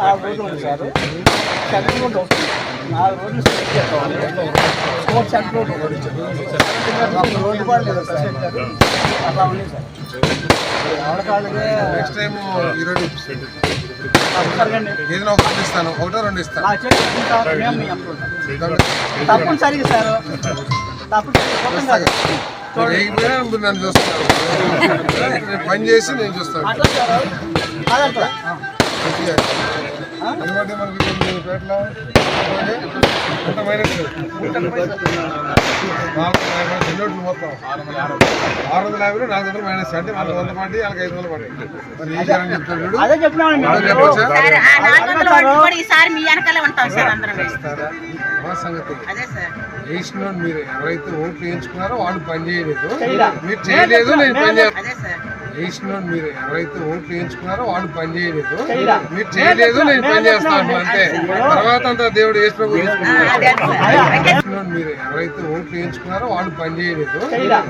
నాలుగు రోజులు నాలుగు రోజులు రోడ్ రోడ్డు లేదు. అట్లా ఉంది సార్ నెక్స్ట్ టైం ఈరోజు ఏదైనా ఒకటి ఇస్తాను ఒకటో రెండు ఇస్తాను. తప్పనిసరిగా సార్. తప్పనిసరిగా నన్ను నేను పని చేసి నేను చూస్తాను. ఎందుకంటే మనకి పేటలో ఎంత మైనస్ నాలుగు మొత్తం ఆరు వందల యాభై నాలుగు వందలు మైనస్ అంటే వంద పడి వాళ్ళకి ఐదు వందలు పడి మరి ఈ జనం చెప్తాడు అదే సంగతి వేసిన మీరు ఎవరైతే ఓట్లు వేయించుకున్నారో వాళ్ళు పని చేయలేదు. మీరు చేయలేదు నేను పని చేస్తాను వేసిన మీరు ఎవరైతే ఓట్లు వేయించుకున్నారో వాళ్ళు పని చేయలేదు? మీరు చేయలేదు నేను పని చేస్తాను అంతే తర్వాత అంతా దేవుడు వేసిన మీరు ఎవరైతే ఓట్లు వేయించుకున్నారో వాళ్ళు పని చేయలేదు?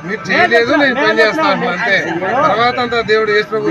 మీరు చేయలేదు నేను పని చేస్తాను అంతే తర్వాత అంతా దేవుడు వేసి ప్రభు